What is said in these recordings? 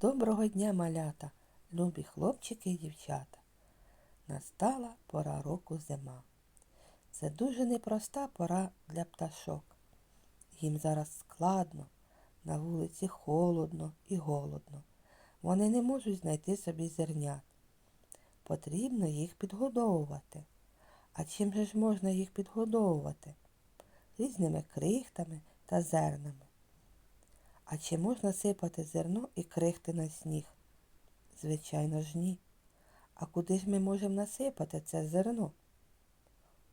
Доброго дня, малята, любі хлопчики і дівчата. Настала пора року зима. Це дуже непроста пора для пташок. Їм зараз складно, на вулиці холодно і голодно. Вони не можуть знайти собі зернят. Потрібно їх підгодовувати. А чим же ж можна їх підгодовувати? Різними крихтами та зернами. А чи можна сипати зерно і крихти на сніг? Звичайно ж ні. А куди ж ми можемо насипати це зерно?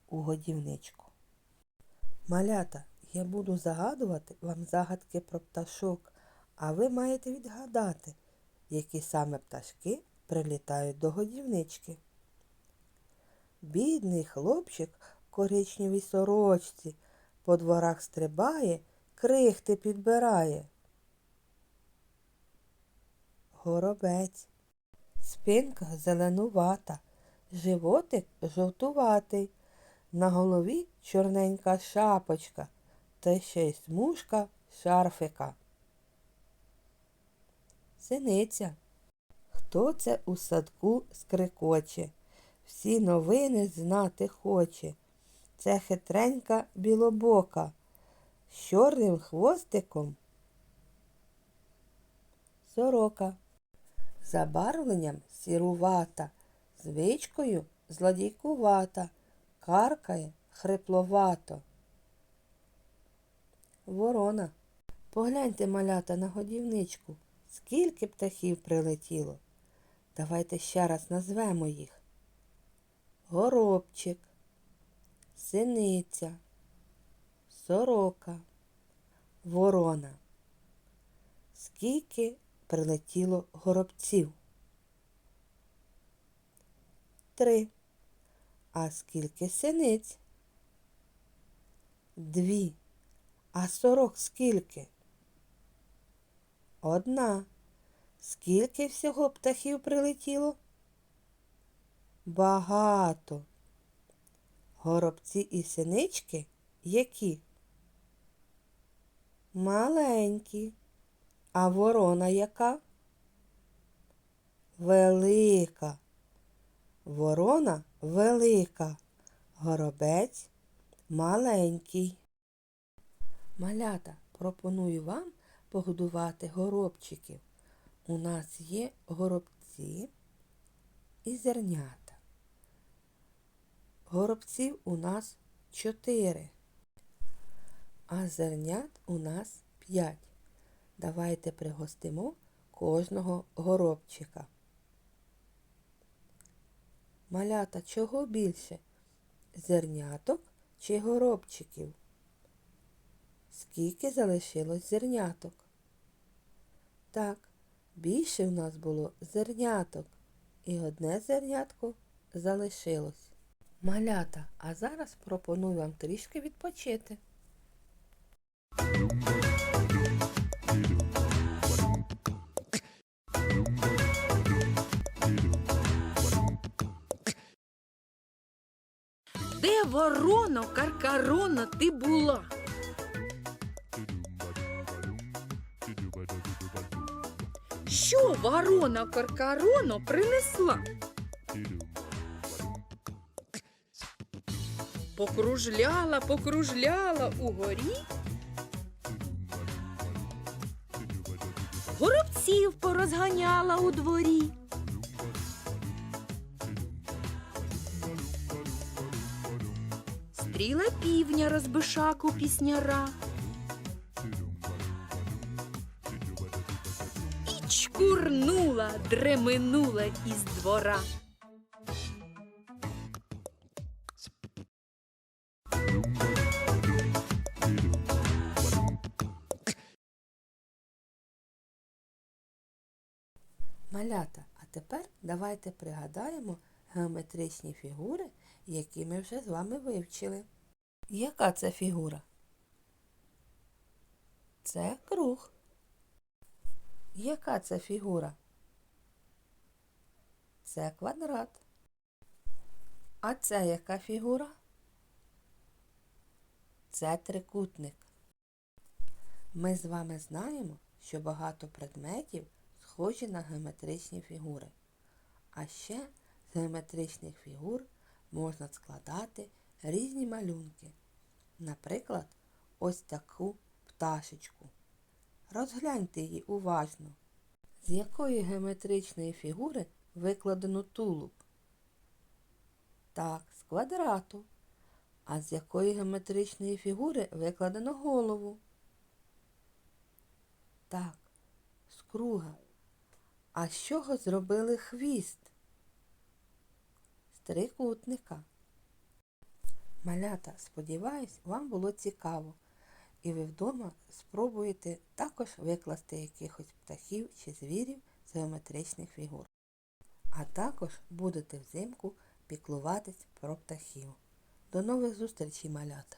У годівничку. Малята, я буду загадувати вам загадки про пташок, а ви маєте відгадати, які саме пташки прилітають до годівнички. Бідний хлопчик в коричневій сорочці по дворах стрибає, крихти підбирає. Горобець. Спинка зеленувата, животик жовтуватий, на голові чорненька шапочка, та ще й смужка шарфика. Синиця. Хто це у садку скрикоче? Всі новини знати хоче. Це хитренька білобока з чорним хвостиком. Сорока. Забарвленням сірувата, звичкою злодійкувата, каркає хрипловато. Ворона. Погляньте, малята, на годівничку, скільки птахів прилетіло. Давайте ще раз назвемо їх. Горобчик, синиця, сорока, ворона. Скільки прилетіло горобців? Три. А скільки синиць? Дві. А сорок скільки? Одна. Скільки всього птахів прилетіло? Багато. Горобці і синички які? Маленькі. А ворона яка? Велика. Ворона велика. Горобець маленький. Малята, пропоную вам погодувати горобчиків. У нас є горобці і зернята. Горобців у нас чотири, а зернят у нас п'ять. Давайте пригостимо кожного горобчика. Малята чого більше? Зерняток чи горобчиків? Скільки залишилось зерняток? Так, більше в нас було зерняток, і одне зернятко залишилось. Малята, а зараз пропоную вам трішки відпочити. Де ворона, каркарона ти була? Що ворона каркарона принесла? Покружляла, покружляла угорі. Горобців порозганяла у дворі. Стріла півня розбишаку пісняра. І чкурнула, дременула із двора. Малята, а тепер давайте пригадаємо геометричні фігури, які ми вже з вами вивчили. Яка це фігура? Це круг. Яка це фігура? Це квадрат. А це яка фігура? Це трикутник. Ми з вами знаємо, що багато предметів схожі на геометричні фігури. А ще з геометричних фігур можна складати різні малюнки. Наприклад, ось таку пташечку. Розгляньте її уважно. З якої геометричної фігури викладено тулуб? Так, з квадрату. А з якої геометричної фігури викладено голову? Так, з круга. А з чого зробили хвіст? З трикутника. Малята, сподіваюсь, вам було цікаво, і ви вдома спробуєте також викласти якихось птахів чи звірів з геометричних фігур. А також будете взимку піклуватись про птахів. До нових зустрічей, малята!